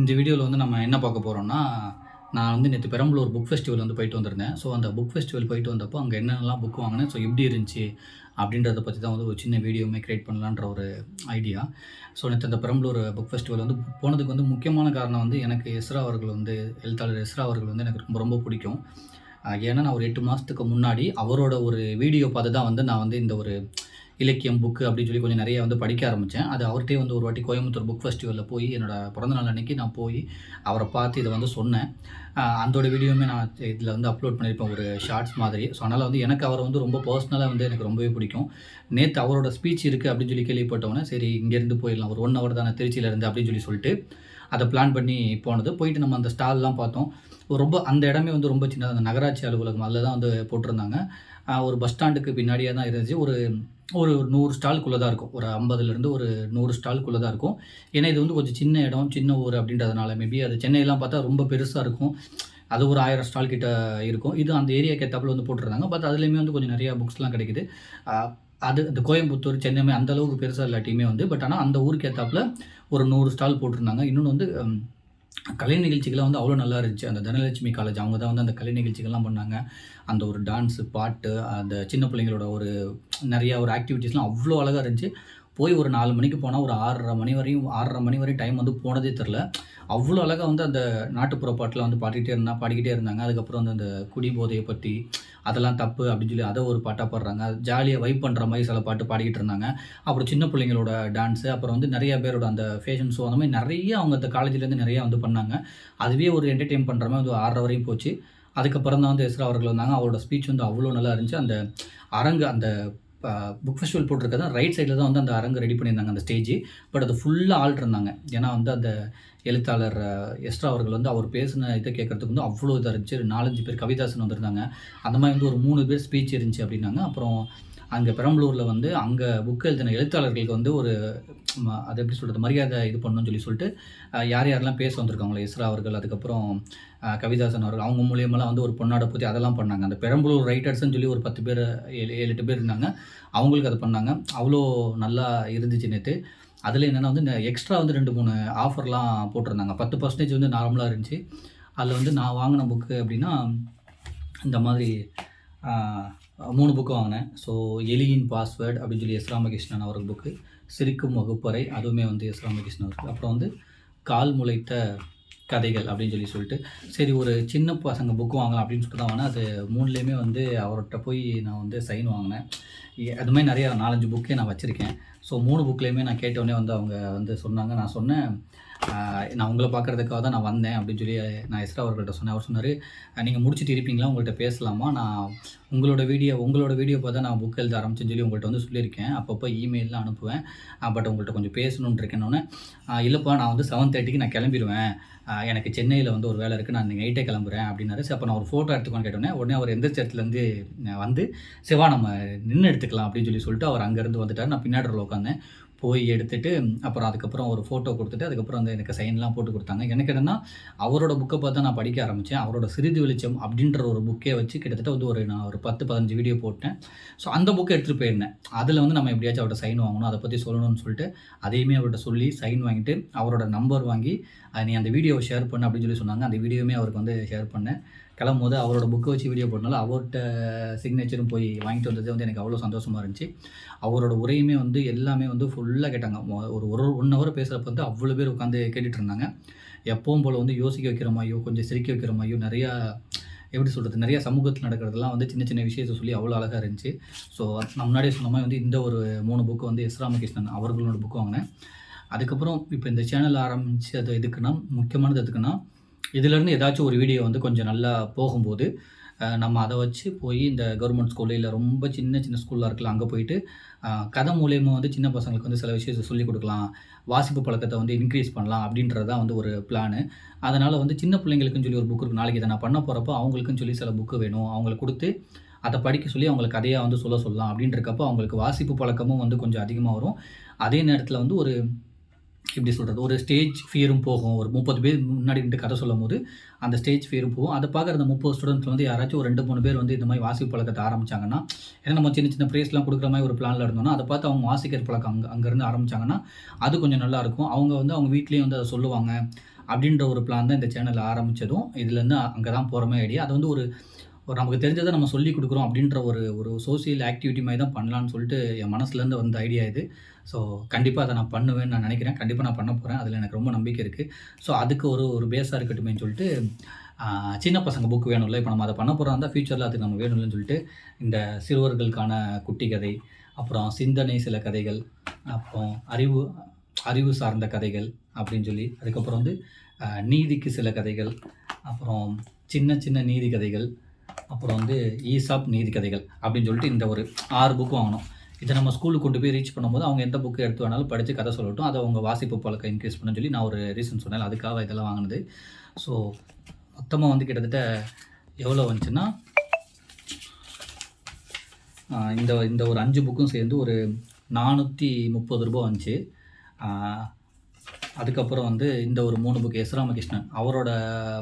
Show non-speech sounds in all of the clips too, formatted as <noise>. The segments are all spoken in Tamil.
இந்த வீடியோவில் வந்து நம்ம என்ன பார்க்க போகிறோம்னா நான் வந்து நேற்று பெரம்பலூர் புக் ஃபெஸ்டிவல் வந்து போயிட்டு வந்திருந்தேன். ஸோ அந்த புக் ஃபெஸ்டிவல் போயிட்டு வந்தப்போ அங்கே என்னென்னலாம் புக் வாங்கினேன்? ஸோ எப்படி இருந்துச்சு? அப்படின்றத பற்றி தான் வந்து ஒரு சின்ன வீடியோவுமே க்ரியேட் பண்ணலான்ற ஒரு ஐடியா ஸோ நேற்று அந்த பெரம்பலூர் புக் ஃபெஸ்டிவல் வந்து போனதுக்கு வந்து முக்கியமான காரணம் வந்து எனக்கு எஸ்ரா அவர்கள் வந்து எழுத்தாளர் எஸ்ரா அவர்கள் வந்து எனக்கு ரொம்ப ரொம்ப பிடிக்கும். ஏன்னா நான் ஒரு எட்டு மாதத்துக்கு முன்னாடி அவரோட ஒரு வீடியோ பார்த்து தான் வந்து நான் வந்து இந்த ஒரு இலக்கியம் புக்கு அப்படின்னு சொல்லி கொஞ்சம் நிறைய வந்து படிக்க ஆரம்பித்தேன் அது அவர்கிட்டே வந்து ஒரு வாட்டி கோயம்புத்தூர் புக் ஃபெஸ்டிவலில் போய் என்னோட பிறந்தநாள் அன்னைக்கு நான் போய் அவரை பார்த்து இதை வந்து சொன்னேன். அதோட வீடியோவுமே நான் இதில் வந்து அப்லோட் பண்ணியிருப்பேன் ஒரு ஷார்ட்ஸ் மாதிரி. ஸோ அதனால் வந்து எனக்கு அவரை வந்து ரொம்ப பர்சனலாக வந்து எனக்கு ரொம்பவே பிடிக்கும். நேற்று அவரோட ஸ்பீச் இருக்குது அப்படின்னு சொல்லி கேள்விப்பட்டவொன்னே சரி இங்கேருந்து போயிடலாம் ஒரு ஒன் ஹவர் தானே திருச்சியிலேருந்து அப்படின்னு சொல்லி சொல்லிட்டு அதை பிளான் பண்ணி போனது. போயிட்டு நம்ம அந்த ஸ்டால்லாம் பார்த்தோம். ரொம்ப அந்த இடமே வந்து ரொம்ப சின்னதாக அந்த நகராட்சி அலுவலகம் அதில் தான் வந்து போட்டிருந்தாங்க. ஒரு பஸ் ஸ்டாண்டுக்கு பின்னாடியே தான் இருந்துச்சு. ஒரு ஒரு நூறு ஸ்டால்குள்ளே தான் இருக்கும். ஒரு ஐம்பதுலேருந்து ஒரு நூறு ஸ்டால்குள்ளே தான் இருக்கும். ஏன்னா இது வந்து கொஞ்சம் சின்ன இடம் சின்ன ஊர் அப்படின்றதுனால மேபி அது சென்னையெல்லாம் பார்த்தா ரொம்ப பெருசாக இருக்கும். அது ஒரு ஆயிரம் ஸ்டால் கிட்ட இருக்கும். இது அந்த ஏரியாக்கு ஏற்றாப்புல வந்து போட்டிருந்தாங்க. பட் அதுலேயுமே வந்து கொஞ்சம் நிறையா புக்ஸ்லாம் கிடைக்குது. அது இந்த கோயம்புத்தூர் சென்னை அந்த அளவுக்கு பெருசாக இல்லாட்டியுமே வந்து பட் ஆனால் அந்த ஊருக்கு ஏற்றாப்புல ஒரு நூறு ஸ்டால் போட்டிருந்தாங்க. இன்னொன்று வந்து கலை நிகழ்ச்சிகள்லாம் வந்து அவ்வளோ நல்லா இருந்துச்சு. அந்த தனலட்சுமி காலேஜ் அவங்க தான் வந்து அந்த கலை நிகழ்ச்சிகள்லாம் பண்ணாங்க. அந்த ஒரு டான்ஸு பாட்டு அந்த சின்ன பிள்ளைங்களோட ஒரு நிறையா ஒரு ஆக்டிவிட்டீஸ்லாம் அவ்வளோ அழகாக இருந்துச்சு. போய் ஒரு நாலு மணிக்கு போனால் ஒரு ஆறரை மணி வரையும் ஆறரை மணி வரையும் டைம் வந்து போனதே தெரில அவ்வளோ அழகாக வந்து அந்த நாட்டுப்புற பாட்டில் வந்து பாடிக்கிட்டே இருந்தா பாடிக்கிட்டே இருந்தாங்க. அதுக்கப்புறம் வந்து அந்த குடி போதையை பற்றி அதெல்லாம் தப்பு அப்படின்னு சொல்லி அதை ஒரு பாட்டாக பாடுறாங்க. ஜாலியாக வைப் பண்ணுற மாதிரி சில பாட்டு பாடிக்கிட்டு இருந்தாங்க. அப்புறம் சின்ன பிள்ளைங்களோட டான்ஸு அப்புறம் வந்து நிறைய பேரோட அந்த ஃபேஷன் ஷோ அந்த மாதிரி நிறைய அவங்க அந்த காலேஜ்லேருந்து நிறையா வந்து பண்ணாங்க. அதுவே ஒரு என்டர்டெயின் பண்ணுற மாதிரி வந்து ஆறரை வரையும் போச்சு. அதுக்கப்புறம் தான் வந்து எஸ்ரா அவர்கள் வந்தாங்க. அவரோட ஸ்பீச் வந்து அவ்வளோ நல்லா இருந்துச்சு. அந்த அரங்கு அந்த புக் ஃபெஸ்டிவல் போட்டிருக்கதா ரைட் சைடில் தான் வந்து அந்த அரங்கு ரெடி பண்ணியிருந்தாங்க அந்த ஸ்டேஜ் பட் அது ஃபுல்லாக ஆள் இருந்தாங்க. ஏன்னா வந்து அந்த எழுத்தாளர் எஸ்ட்ரா அவர்கள் வந்து அவர் பேசின இதை கேட்கறதுக்கு வந்து அவ்வளோ இதாக இருந்துச்சு. ஒரு நாலஞ்சு பேர் கவிதாசன் வந்திருந்தாங்க. அந்த மாதிரி வந்து ஒரு மூணு பேர் ஸ்பீச் இருந்துச்சு அப்படின்னாங்க. அப்புறம் அங்கே பெரம்பலூரில் வந்து அங்கே புக் எழுதின எழுத்தாளர்களுக்கு வந்து ஒரு ம, அது எப்படி சொல்கிறது மரியாதை இது பண்ணணும்னு சொல்லி சொல்லிட்டு யார் யாரெல்லாம் பேச வந்திருக்காங்களோ எஸ்ரா அவர்கள் அதுக்கப்புறம் கவிதாசன் அவர்கள் அவங்க மூலியமெல்லாம் வந்து ஒரு பொன்னாட பற்றி அதெல்லாம் பண்ணாங்க. அந்த பெரம்பலூர் ரைட்டர்ஸ்னு சொல்லி ஒரு பத்து பேர் ஏழு ஏழு எட்டு பேர் இருந்தாங்க. அவங்களுக்கு அதை பண்ணாங்க. அவ்வளோ நல்லா இருந்துச்சு நேற்று அதில் என்னென்னா வந்து எக்ஸ்ட்ரா வந்து ரெண்டு மூணு ஆஃபர்லாம் போட்டிருந்தாங்க. பத்து பர்சன்டேஜ் வந்து நார்மலாக இருந்துச்சு. அதில் வந்து நான் வாங்கின புக்கு அப்படின்னா இந்த மாதிரி மூணு புக்கு வாங்கினேன். ஸோ எலியின் பாஸ்வேர்டு அப்படின்னு சொல்லி எஸ் ராமகிருஷ்ணன் அவர்கள் புக்கு சிரிக்கும் வகுப்பறை அதுவுமே வந்து எஸ் ராமகிருஷ்ணன் அவர்கள் அப்புறம் வந்து கால் முளைத்த கதைகள் அப்படின்னு சொல்லி சொல்லிட்டு சரி ஒரு சின்ன பசங்க புக்கு வாங்கலாம் அப்படின்னு சொல்லிட்டு தான் வாங்கினேன். அது மூணுலேயுமே வந்து அவர்கிட்ட போய் நான் வந்து சைன் வாங்கினேன். அதுமாதிரி அது மாதிரி நிறையா நாலஞ்சு புக்கே நான் வச்சுருக்கேன். ஸோ மூணு புக்லேயுமே நான் கேட்டோடனே வந்து அவங்க வந்து சொன்னாங்க. நான் சொன்னேன் நான் உங்களை பார்க்குறதுக்காக தான் நான் வந்தேன் அப்படின்னு சொல்லி நான் எஸ்ரா அவர்கள்ட்ட சொன்னேன். அவர் சொன்னார் நீங்கள் முடிச்சுட்டு இருப்பீங்களா? உங்கள்கிட்ட பேசலாமா? நான் உங்களோட வீடியோ உங்களோட வீடியோ பார்த்தா நான் புக் எழுத ஆரம்பிச்சேன்னு சொல்லி உங்கள்கிட்ட வந்து சொல்லியிருக்கேன். அப்பப்போ இமெயிலில் அனுப்புவேன். பட் உங்கள்கிட்ட கொஞ்சம் பேசணும்னு இருக்கேன்னொன்னே இல்லைப்பா நான் வந்து செவன் தேர்ட்டிக்கு நான் கிளம்பிடுவேன் எனக்கு சென்னையில் வந்து ஒரு வேலை இருக்குது நான் நைட்டே கிளம்புறேன். அப்படின்னாரு. சரி அப்போ நான் ஒரு ஃபோட்டோ எடுத்துக்கோன்னு கேட்டோன்னே உடனே அவர் எந்த இடத்துலேருந்து வந்து சிவா நம்ம நின்று எடுத்துக்கலாம் அப்படின்னு சொல்லி சொல்லிட்டு அவர் அங்கேருந்து வந்துட்டார். நான் பின்னாடி உட்காந்தேன் போய் எடுத்துட்டு அப்புறம் அதுக்கப்புறம் ஒரு ஃபோட்டோ கொடுத்துட்டு அதுக்கப்புறம் வந்து எனக்கு சைன்லாம் போட்டு கொடுத்தாங்க. எனக்கு என்னென்னா அவரோட புக்கை பார்த்து நான் படிக்க ஆரம்பித்தேன் அவரோட சிறிது வெளிச்சம் அப்படின்ற ஒரு புக்கே வச்சு கிட்டத்தட்ட வந்து ஒரு நான் ஒரு பத்து பதினஞ்சு வீடியோ போட்டேன். ஸோ அந்த புக்கை எடுத்துகிட்டு போயிருந்தேன். அதில் வந்து நம்ம எப்படியாச்சும் அவர்கிட்ட சைன் வாங்கணும் அதை பற்றி சொல்லணும்னு சொல்லிட்டு அதையுமே அவர்கிட்ட சொல்லி சைன் வாங்கிட்டு அவரோட நம்பர் வாங்கி நீ அந்த வீடியோவை ஷேர் பண்ணு அப்படின்னு சொல்லி சொன்னாங்க. அந்த வீடியோவுமே அவருக்கு வந்து ஷேர் பண்ணேன். கிளம்பும் போது அவரோட புக்கை வச்சு வீடியோ போட்டனால அவர்கிட்ட சிக்னேச்சரும் போய் வாங்கிட்டு வந்தது வந்து எனக்கு அவ்வளோ சந்தோஷமாக இருந்துச்சு. அவரோட உரையுமே வந்து எல்லாமே வந்து ஃபுல்லாக கேட்டாங்க. ஒரு ஒரு ஒன் ஹவர் பேசுகிறப்ப வந்து அவ்வளோ பேர் உட்காந்து கேட்டுட்டு இருந்தாங்க. எப்பவும் போல் வந்து யோசிக்க வைக்கிற மாதிரியோ கொஞ்சம் சிரிக்க வைக்கிற மாதிரியோ நிறையா எப்படி சொல்கிறது நிறைய சமூகத்தில் நடக்கிறதெல்லாம் வந்து சின்ன சின்ன விஷயத்தை சொல்லி அவ்வளோ அழகாக இருந்துச்சு. ஸோ நான் முன்னாடியே சொன்ன மாதிரி வந்து இந்த ஒரு மூணு புக்கு வந்து எஸ் ராமகிருஷ்ணன் அவர்களோட புக்கு வாங்கினேன். அதுக்கப்புறம் இப்போ இந்த சேனல் ஆரம்பிச்சது எதுக்குன்னா முக்கியமானது எதுக்குன்னா இதுலேருந்து ஏதாச்சும் ஒரு வீடியோ வந்து கொஞ்சம் நல்லா போகும்போது நம்ம அதை வச்சு போய் இந்த கவர்மெண்ட் ஸ்கூலில் இல்லை ரொம்ப சின்ன சின்ன ஸ்கூலாக இருக்கலாம். அங்கே போயிட்டு கதை மூலயமா வந்து சின்ன பசங்களுக்கு வந்து சில விஷயத்தை சொல்லிக் கொடுக்கலாம். வாசிப்பு பழக்கத்தை வந்து இன்க்ரீஸ் பண்ணலாம் அப்படின்றது தான் வந்து ஒரு பிளானு அதனால் வந்து சின்ன பிள்ளைங்களுக்குன்னு சொல்லி ஒரு புக் இருக்கு. நாளைக்கு இதை நான் பண்ண போகிறப்போ அவங்களுக்குன்னு சொல்லி சில புக்கு வேணும். அவங்களுக்கு கொடுத்து அதை படிக்க சொல்லி அவங்களுக்கு கதையாக வந்து சொல்ல சொல்லலாம். அப்படின்றக்கப்போ அவங்களுக்கு வாசிப்பு பழக்கமும் வந்து கொஞ்சம் அதிகமாக வரும். அதே நேரத்தில் வந்து ஒரு எப்படி சொல்கிறது ஒரு ஸ்டேஜ் ஃபியரும் போகும். ஒரு முப்பது பேர் முன்னாடி நின்று கதை சொல்லும் போது அந்த ஸ்டேஜ் ஃபியரும் போகும். அதை பார்க்குற அந்த முப்பது ஸ்டூடெண்ட்ஸ் வந்து யாராச்சும் ஒரு ரெண்டு மூணு பேர் வந்து இந்த மாதிரி வாசிப்பு பழக்கத்தை ஆரம்பிச்சாங்கன்னா ஏன்னா நம்ம சின்ன சின்ன ப்ரைஸ்லாம் கொடுக்குற மாதிரி ஒரு பிளானில் இருந்தோம்னா அதை பார்த்து அவங்க வாசிக்கிற பழக்கம் அங்கே அங்கேருந்து ஆரம்பிச்சாங்கன்னா அது கொஞ்சம் நல்லாயிருக்கும் அவங்க வந்து அவங்க வீட்லேயும் வந்து அதை சொல்லுவாங்க அப்படின்ற ஒரு பிளான் தான் இந்த சேனலில் ஆரம்பித்ததும் இதுலேருந்து அங்கே தான் போகிற மாதிரி ஐடியா அது வந்து ஒரு ஒரு நமக்கு தெரிஞ்சதை நம்ம சொல்லி கொடுக்குறோம் அப்படின்ற ஒரு ஒரு சோசியல் ஆக்டிவிட்டி மாதிரி தான் பண்ணலான்னு சொல்லிட்டு என் மனசுலேருந்து வந்த ஐடியா இது. ஸோ கண்டிப்பாக அதை நான் பண்ணுவேன்னு நான் நினைக்கிறேன். கண்டிப்பாக நான் பண்ண போகிறேன் அதில் எனக்கு ரொம்ப நம்பிக்கை இருக்குது ஸோ அதுக்கு ஒரு ஒரு பேஸாக இருக்கட்டுமேன்னு சொல்லிட்டு சின்ன பசங்க புக் வேணும்ல. இப்போ நம்ம அதை பண்ண போகிறோம் இருந்தால் ஃப்யூச்சரில் அதுக்கு நம்ம வேணும்னு சொல்லிட்டு இந்த சிறுவர்களுக்கான குட்டி கதை அப்புறம் சிந்தனை சில கதைகள் அப்புறம் அறிவு அறிவு சார்ந்த கதைகள் அப்படின்னு சொல்லி அதுக்கப்புறம் வந்து நீதிக்கு சில கதைகள் அப்புறம் சின்ன சின்ன நீதி கதைகள் அப்புறம் வந்து ஈசாப் நீதி கதைகள் அப்படின்னு சொல்லிட்டு இந்த ஒரு ஆறு புக்கு வாங்கணும். இதை நம்ம ஸ்கூலுக்கு கொண்டு போய் ரீச் பண்ணும்போது அவங்க எந்த புக்கு எடுத்து வேணாலும் படித்து கதை சொல்லட்டும். அதை அவங்க வாசிப்பு பழக்கம் இன்க்ரீஸ் பண்ணு சொல்லி நான் ஒரு ரீசன் சொன்னேன். அதுக்காக இதெல்லாம் வாங்கினது. ஸோ மொத்தமாக வந்து கிட்டத்தட்ட எவ்வளோ வந்துச்சுன்னா இந்த இந்த ஒரு அஞ்சு புக்கும் சேர்ந்து ஒரு நானூற்றி முப்பது ரூபா வந்துச்சு. அதுக்கப்புறம் வந்து இந்த ஒரு மூணு புக்கு எஸ். ராமகிருஷ்ணன் அவரோட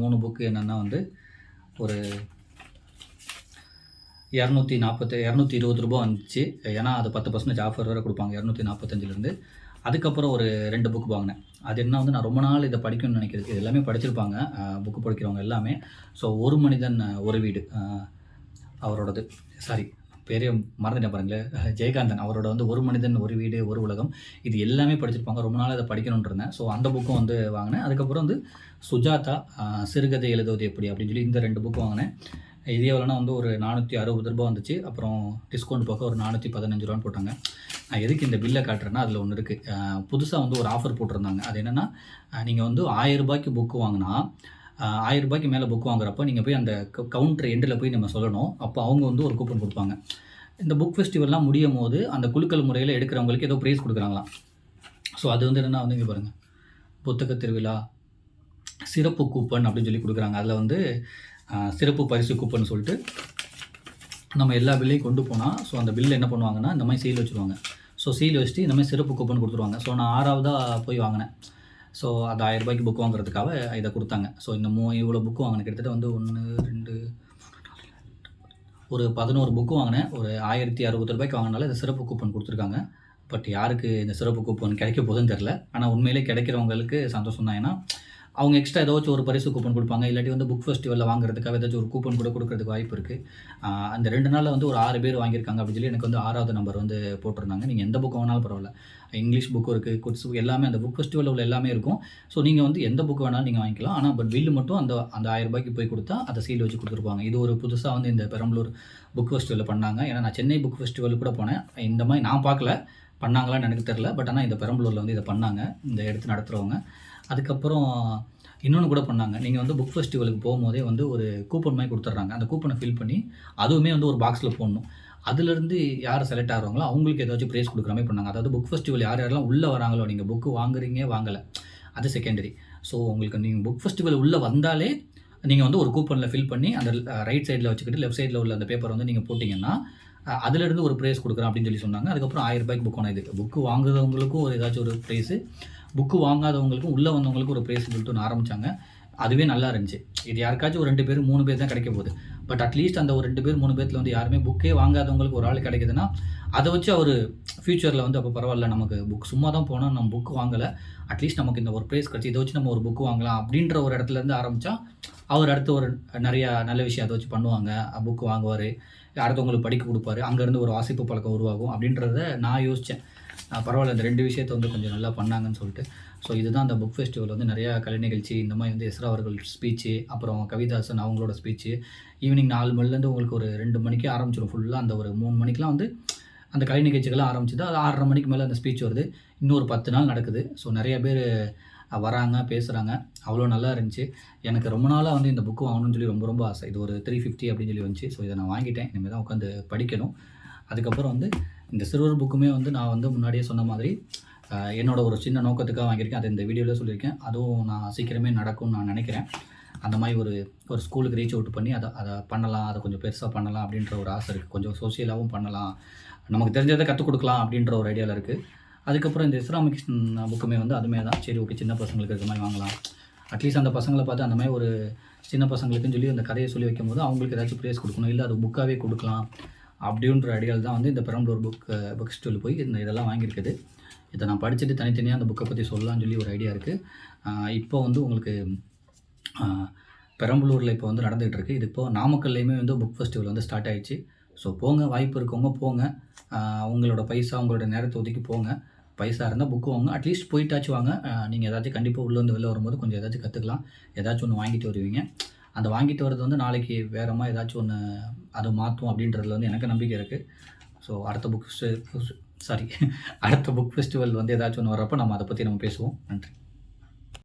மூணு புக்கு என்னென்னா வந்து ஒரு இரநூத்தி நாற்பத்தி இரநூத்தி இருபது ரூபா வந்துச்சு. ஏன்னா அது பத்து பர்சன்டேஜ் ஆஃபர் வேறு கொடுப்பாங்க இரநூத்தி நாற்பத்தஞ்சிலேருந்து அதுக்கப்புறம் ஒரு ரெண்டு புக் வாங்கினேன். அது என்ன வந்து நான் ரொம்ப நாள் இதை படிக்கணும்னு நினைக்கிறது. இது எல்லாமே படிச்சிருப்பாங்க புக்கு படிக்கிறவங்க எல்லாமே. ஸோ ஒரு மனிதன் ஒரு வீடு அவரோடது. சாரி பெரிய மறந்துட்டேன் பாருங்களேன் ஜெயகாந்தன் அவரோட வந்து ஒரு மனிதன் ஒரு வீடு ஒரு உலகம். இது எல்லாமே படிச்சிருப்பாங்க. ரொம்ப நாள் அதை படிக்கணும்னு இருந்தேன். ஸோ அந்த புக்கும் வந்து வாங்கினேன். அதுக்கப்புறம் வந்து சுஜாதா சிறுகதை எழுதுவது எப்படி அப்படின்னு சொல்லி இந்த ரெண்டு புக்கு வாங்கினேன். இது எவ்வளோனா வந்து ஒரு நானூற்றி அறுபது ரூபா வந்துச்சு. அப்புறம் டிஸ்கவுண்ட் போக ஒரு நானூற்றி பதினஞ்சு ரூபான்னு போட்டாங்க. நான் எதுக்கு இந்த பில்லை காட்டுறேன்னா அதில் ஒன்று இருக்குது புதுசாக வந்து ஒரு ஆஃபர் போட்டிருந்தாங்க. அது என்னென்னா நீங்கள் வந்து ஆயிரம் ரூபாய்க்கு புக்கு வாங்கினா ஆயிரம் ரூபாய்க்கு மேலே புக் வாங்குறப்ப நீங்கள் போய் அந்த கவுண்டர் எண்டில் போய் நம்ம சொல்லணும். அப்போ அவங்க வந்து ஒரு கூப்பன் கொடுப்பாங்க. இந்த புக் ஃபெஸ்டிவல்லாம் முடியும் போது அந்த குலுக்கல் முறையில் எடுக்கிறவங்களுக்கு ஏதோ ப்ரைஸ் கொடுக்குறாங்களாம். ஸோ அது வந்து என்னென்னா வந்து இங்கே பாருங்கள் புத்தக திருவிழா சிறப்பு கூப்பன் அப்படின்னு சொல்லி கொடுக்குறாங்க. அதில் வந்து சிறப்பு பரிசு கூப்பன் சொல்லிட்டு நம்ம எல்லா பில்லையும் கொண்டு போனால் ஸோ அந்த பில்லு என்ன பண்ணுவாங்கன்னா இந்த மாதிரி சீல் வச்சுருவாங்க. ஸோ சீல் வச்சுட்டு இந்த மாதிரி சிறப்பு கூப்பன் கொடுத்துருவாங்க. ஸோ நான் ஆறாவதாக போய் வாங்கினேன். ஸோ அது ஆயிரம் ரூபாய்க்கு புக் வாங்குறதுக்காக இதை கொடுத்தாங்க. ஸோ இந்த மூ இவ்வளோ புக்கு வாங்கினேன். கிட்டத்தட்ட வந்து ஒன்று ரெண்டு ஒரு பதினோரு புக்கு வாங்கினேன். ஒரு ஆயிரத்தி அறுபது ரூபாய்க்கு வாங்கினால இந்த சிறப்பு கூப்பன் கொடுத்துருக்காங்க. பட் யாருக்கு இந்த சிறப்பு கூப்பன் கிடைக்க போகுதுன்னு தெரில ஆனால் உண்மையிலே கிடைக்கிறவங்களுக்கு சந்தோஷம் தான் ஏன்னா அவங்க எக்ஸ்ட்ரா ஏதாச்சும் ஒரு பரிசு கூப்பன் கொடுப்பாங்க. இல்லாட்டி வந்து புக் ஃபெஸ்டிவலில் வாங்குறதுக்காக ஏதாச்சும் ஒரு கூப்பன் கூட கொடுக்கறதுக்கு வாய்ப்பு இருக்குது அந்த ரெண்டு நாளில் வந்து ஒரு ஆறு பேர் வாங்கியிருக்காங்க அப்படின்னு சொல்லி எனக்கு வந்து ஆறாவது நம்பர் வந்து போட்டிருந்தாங்க. நீங்கள் எந்த புக் வேணாலும் பரவாயில்ல. இங்கிலீஷ் புக்கும் இருக்குது குட்ஸ் புக் எல்லாமே அந்த புக் ஃபெஸ்டிவலில் உள்ள எல்லாமே இருக்கும். ஸோ நீங்கள் வந்து எந்த புக் வேணாலும் நீங்கள் வாங்கிக்கலாம். ஆனால் பட் பில்லு மட்டும் அந்த அந்த ஆயிரம் ரூபாய்க்கு போய் கொடுத்தா அதை சீல் வச்சு கொடுத்துருப்பாங்க. இது ஒரு புதுசாக வந்து இந்த பெரம்பலூர் புக் ஃபெஸ்டிவலில் பண்ணாங்க. ஏன்னா நான் சென்னை புக் ஃபெஸ்டிவல் கூட போனேன். இந்த மாதிரி நான் பார்க்கல. பண்ணாங்களான்னு எனக்கு தெரில பட் ஆனால் இந்த பெரம்பலூரில் வந்து இதை பண்ணாங்க. இந்த எடுத்து நடத்துகிறவங்க அதுக்கப்புறம் இன்னொன்று கூட பண்ணாங்க. நீங்கள் வந்து புக் ஃபெஸ்டிவலுக்கு போகும்போதே வந்து ஒரு கூப்பன் மாதிரி கொடுத்துட்றாங்க. அந்த கூப்பனை ஃபில் பண்ணி அதுவுமே வந்து ஒரு பாக்ஸில் போடணும். அதுலேருந்து யார் செலக்ட் ஆகிறாங்களோ அவங்களுக்கு ஏதாச்சும் ப்ரைஸ் கொடுக்குற மாதிரி பண்ணாங்க. அதாவது புக் ஃபெஸ்டிவல் யார் யாரெல்லாம் உள்ளே வராங்களோ நீங்கள் புக்கு வாங்குறீங்க வாங்கலை. அது செகண்டரி ஸோ உங்களுக்கு நீங்கள் புக் ஃபெஸ்டிவல் உள்ளே வந்தாலே நீங்கள் வந்து ஒரு கூப்பனில் ஃபில் பண்ணி அந்த ரைட் சைடில் வச்சுக்கிட்டு லெஃப்ட் சைடில் உள்ள அந்த பேப்பர் வந்து நீங்கள் போட்டிங்கன்னா அதுலேருந்து ஒரு ப்ரைஸ் கொடுக்குறோம் அப்படின்னு சொல்லி சொன்னாங்க. அதுக்கப்புறம் ஆயிரம் ரூபாய்க்கு புக் ஆனது புக்கு வாங்குறவங்களுக்கும் ஒரு ஏதாச்சும் ஒரு ப்ரைஸு புக்கு வாங்காதவங்களுக்கும் உள்ளே வந்தவங்களுக்கும் ஒரு ப்ரைஸ் சொல்லிட்டு ஒன்று ஆரம்பித்தாங்க அதுவே நல்லா இருந்துச்சு. இது யாருக்காச்சும் ஒரு ரெண்டு பேர் மூணு பேர் தான் கிடைக்க போகுது. பட் அட்லீஸ்ட் அந்த ஒரு ரெண்டு பேர் மூணு பேர்த்தில் வந்து யாருமே புக்கே வாங்காதவங்களுக்கு ஒரு ஆள் கிடைக்குதுன்னா அதை வச்சு அவர் ஃப்யூச்சரில் வந்து அப்போ பரவாயில்ல நமக்கு புக் சும்மா தான் போனோம் நம்ம புக் வாங்கலை. அட்லீஸ்ட் நமக்கு இந்த ஒரு ப்ரைஸ் கிடச்சி இதை வச்சு நம்ம ஒரு புக் வாங்கலாம் அப்படின்ற ஒரு இடத்துல இருந்து ஆரம்பித்தா அவர் அடுத்து ஒரு நிறையா நல்ல விஷயம் அதை வச்சு பண்ணுவாங்க. புக் வாங்குவார் அடுத்தவங்களுக்கு படிக்க கொடுப்பாரு அங்கேருந்து ஒரு வாசிப்பு பழக்கம் உருவாகும் அப்படின்றத நான் யோசித்தேன் பரவாயில்ல இந்த ரெண்டு விஷயத்தை வந்து கொஞ்சம் நல்லா பண்ணாங்கன்னு சொல்லிட்டு. ஸோ இதுதான் அந்த புக் ஃபெஸ்டிவல் வந்து நிறையா கலை நிகழ்ச்சி இந்த மாதிரி வந்து எஸ்ரா அவர்கள் ஸ்பீச்சு அப்புறம் கவிதாசன் அவங்களோட ஸ்பீச்சு ஈவினிங் நாலு மணிலேருந்து உங்களுக்கு ஒரு ரெண்டு மணிக்கு ஆரம்பிச்சிடும் ஃபுல்லாக அந்த ஒரு மூணு மணிக்கெலாம் வந்து அந்த கலை நிகழ்ச்சிகள்லாம் ஆரம்பிச்சுது. அது ஆறரை மணிக்கு மேலே அந்த ஸ்பீச் வருது. இன்னொரு பத்து நாள் நடக்குது. ஸோ நிறைய பேர் வராங்க பேசுகிறாங்க அவ்வளோ நல்லா இருந்துச்சு. எனக்கு ரொம்ப நாளாக வந்து இந்த புக்கு வாங்கணும்னு சொல்லி ரொம்ப ரொம்ப ஆசை. இது ஒரு த்ரீ ஃபிஃப்டி அப்படின்னு சொல்லி வந்துச்சு. ஸோ இதை நான் வாங்கிட்டேன். இனிமேல் தான் உட்காந்து படிக்கணும். அதுக்கப்புறம் வந்து இந்த சிறுவர் புக்குமே வந்து நான் வந்து முன்னாடியே சொன்ன மாதிரி என்னோட ஒரு சின்ன நோக்கத்துக்காக வாங்கியிருக்கேன். அதை இந்த வீடியோவில் சொல்லியிருக்கேன். அதுவும் நான் சீக்கிரமே நடக்கும்னு நான் நினைக்கிறேன். அந்த மாதிரி ஒரு ஒரு ஸ்கூலுக்கு ரீச் அவுட் பண்ணி அதை அதை பண்ணலாம். அதை கொஞ்சம் பெருசாக பண்ணலாம் அப்படின்ற ஒரு ஆசை இருக்குது கொஞ்சம் சோசியலாகவும் பண்ணலாம். நமக்கு தெரிஞ்சதை கற்றுக் கொடுக்கலாம் அப்படின்ற ஒரு ஐடியாவில் இருக்குது அதுக்கப்புறம் இந்த இஸ்லாமிகிருஷ்ணன் புக்குமே வந்து அதுமே தான் சரி ஓகே சின்ன பசங்களுக்கு இருக்கிற மாதிரி வாங்கலாம். அட்லீஸ்ட் அந்த பசங்களை பார்த்து அந்த மாதிரி ஒரு சின்ன பசங்களுக்குன்னு சொல்லி அந்த கதையை சொல்லி வைக்கும்போது அவங்களுக்கு ஏதாச்சும் ப்ரேஸ் கொடுக்கணும். இல்லை அது புக்காகவே கொடுக்கலாம். அப்படின்ற ஐடியாவில் தான் வந்து இந்த பெரம்பலூர் புக் புக் ஸ்டோரில் போய் இந்த இதெல்லாம் வாங்கியிருக்குது. இதை நான் படிச்சுட்டு தனித்தனியாக அந்த புக்கை பற்றி சொல்லலாம்னு சொல்லி ஒரு ஐடியா இருக்குது இப்போ வந்து உங்களுக்கு பெரம்பலூரில் இப்போ வந்து நடந்துகிட்டு இருக்குது இது இப்போ நாமக்கல்லையுமே வந்து புக் ஃபெஸ்டிவல் வந்து ஸ்டார்ட் ஆகிடுச்சு ஸோ போங்க வாய்ப்பு இருக்கவங்க போங்க. உங்களோட பைசா உங்களோட நேரத்தை ஒதுக்கி போங்க. பைசா இருந்தால் புக்கு வாங்க அட்லீஸ்ட் போயிட்டாச்சும் வாங்க. நீங்கள் ஏதாச்சும் கண்டிப்பாக உள்ளே வந்து வெளில வரும்போது கொஞ்சம் ஏதாச்சும் கற்றுக்கலாம் ஏதாச்சும் ஒன்று வாங்கிட்டு வருவீங்க. அந்த வாங்கிட்டு வர்றது வந்து நாளைக்கு வேறமாக ஏதாச்சும் ஒன்று அது மாற்றும் அப்படின்றதுல வந்து எனக்கு நம்பிக்கை இருக்குது ஸோ அடுத்த புக் சாரி <laughs> அடுத்த புக் ஃபெஸ்டிவல் வந்து ஏதாச்சும் ஒன்று வரப்போ நம்ம அதை பற்றி நம்ம பேசுவோம். நன்றி.